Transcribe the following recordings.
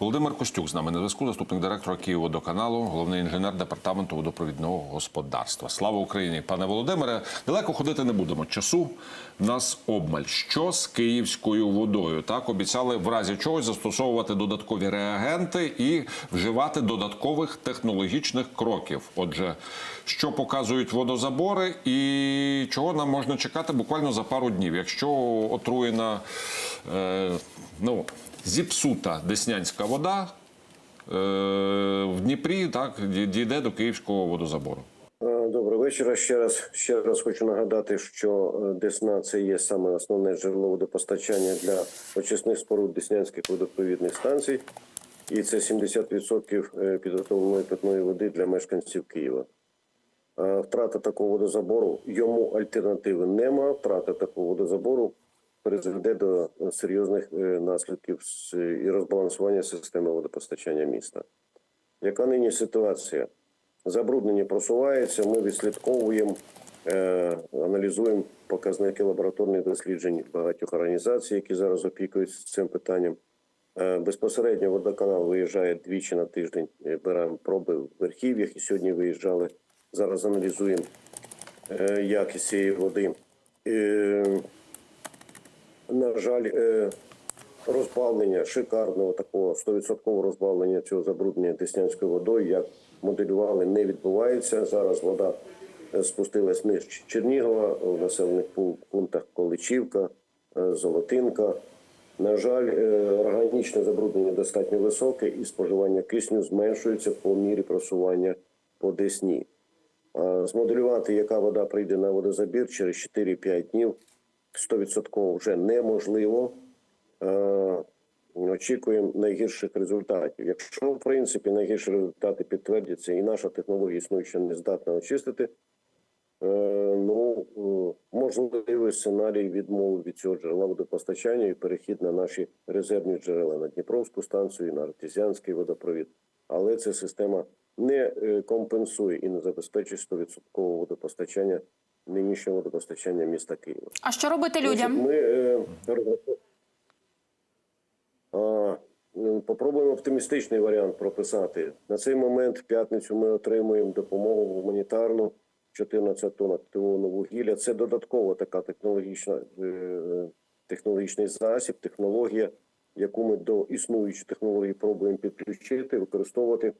Володимир Костюк з нами на зв'язку, заступник директора Київводоканалу, головний інженер департаменту водопровідного господарства. Слава Україні, пане Володимире. Далеко ходити не будемо. Часу нас обмаль. Що з київською водою? Так обіцяли в разі чогось застосовувати додаткові реагенти і вживати додаткових технологічних кроків. Отже, що показують водозабори, і чого нам можна чекати буквально за пару днів, якщо отруєна е, ну зіпсута деснянська вода е, в Дніпрі так дійде до київського водозабору. Е, Доброго вечора. Ще раз ще раз хочу нагадати, що е, Десна це є саме основне джерело водопостачання для очисних споруд деснянських водопровідних станцій, і це 70% е, підготовленої питної води для мешканців Києва. Втрата такого водозабору йому альтернативи нема. Втрата такого водозабору призведе до е, серйозних е, наслідків і розбалансування системи водопостачання міста. Яка нині ситуація? Забруднення просувається. Ми відслідковуємо, е, аналізуємо показники лабораторних досліджень багатьох організацій, які зараз опікуються цим питанням. Е, безпосередньо водоканал виїжджає двічі на тиждень. е, Беремо проби в верхів'ях і сьогодні виїжджали. Зараз аналізуємо е, якість цієї води. Е, на жаль, е, розбавлення шикарного такого 100% розбавлення цього забруднення деснянською водою, як моделювали, не відбувається. Зараз вода е, спустилась нижче Чернігова в населених пунктах Количівка, е, Золотинка. На жаль, органічне забруднення достатньо високе, і споживання кисню зменшується по мірі просування по Десні. Змоделювати, яка вода прийде на водозабір через 4-5 днів, 100% вже неможливо. Е, Очікуємо найгірших результатів. Якщо, в принципі, найгірші результати підтвердяться, і наша технологія існуюча не здатна очистити, е, ну е, можливий сценарій відмови від цього джерела водопостачання і перехід на наші резервні джерела на Дніпровську станцію, на артезіанський водопровід. Але ця система не компенсує і не забезпечує 100% водопостачання нинішнього водопостачання міста Києва. А що робити людям? Ми е, ну, попробуємо оптимістичний варіант прописати. На цей момент в п'ятницю ми отримуємо допомогу гуманітарну 14 тонн активованого вугілля. Це додаткова така технологічна е, технологічний засіб, технологія, яку ми до існуючої технології пробуємо підключити, використовувати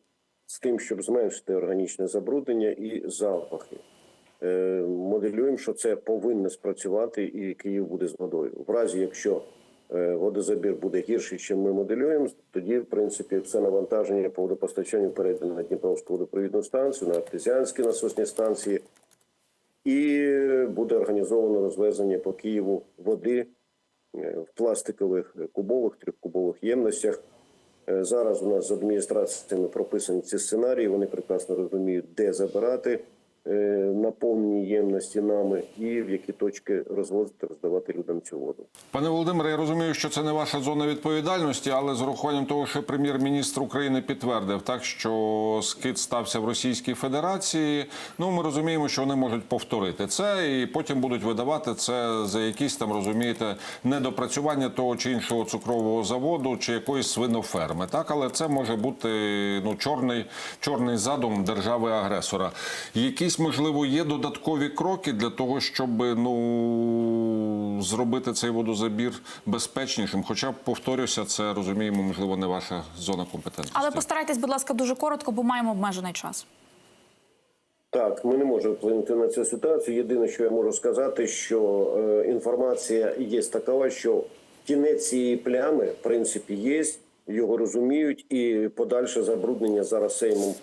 з тим, щоб зменшити органічне забруднення і запахи. Е, моделюємо, що це повинно спрацювати, і Київ буде з водою. В разі, якщо е, водозабір буде гірший, ніж ми моделюємо, тоді, в принципі, все навантаження по водопостачанню перейде на Дніпровську водопровідну станцію, на артезіанські насосні станції, і буде організовано розвезення по Києву води е, в пластикових кубових, трьохкубових ємностях. Зараз у нас з адміністраціями прописані ці сценарії. Вони прекрасно розуміють, де забирати е, наповнені ємності нами і в які точки розвозити, роздавати людям цю воду. Пане Володимире, я розумію, що це не ваша зона відповідальності, але з урахуванням того, що прем'єр-міністр України підтвердив, так що скид стався в Російській Федерації. Ну ми розуміємо, що вони можуть повторити це, і потім будуть видавати це за якісь там розумієте недопрацювання того чи іншого цукрового заводу чи якоїсь свиноферми. Так, але це може бути ну чорний, чорний задум держави-агресора. Якісь можливо є додаткові кроки для того, щоб ну зробити цей водозабір безпечнішим. Хоча повторюся, це розуміємо, можливо, не ваша зона компетентності. Але постарайтесь, будь ласка, дуже коротко, бо маємо обмежений час. Так, ми не можемо вплинути на цю ситуацію. Єдине, що я можу сказати, що е, інформація є такова, що кінець цієї плями, в принципі, є, його розуміють, і подальше забруднення зараз сеймом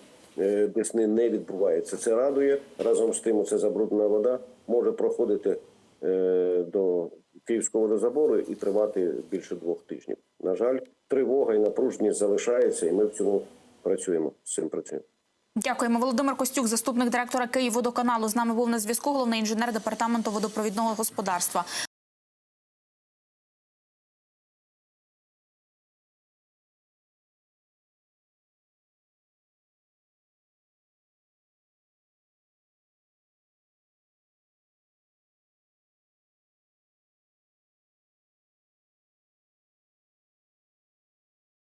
Десни не відбувається. Це радує. Разом з тим, це забруднена вода може проходити е, до Київського водозабору і тривати більше двох тижнів. На жаль, тривога і напруженість залишається, і ми в цьому працюємо. З цим працюємо. Дякуємо. Володимир Костюк, заступник директора Київводоканалу, з нами був на зв'язку. Головний інженер департаменту водопровідного господарства.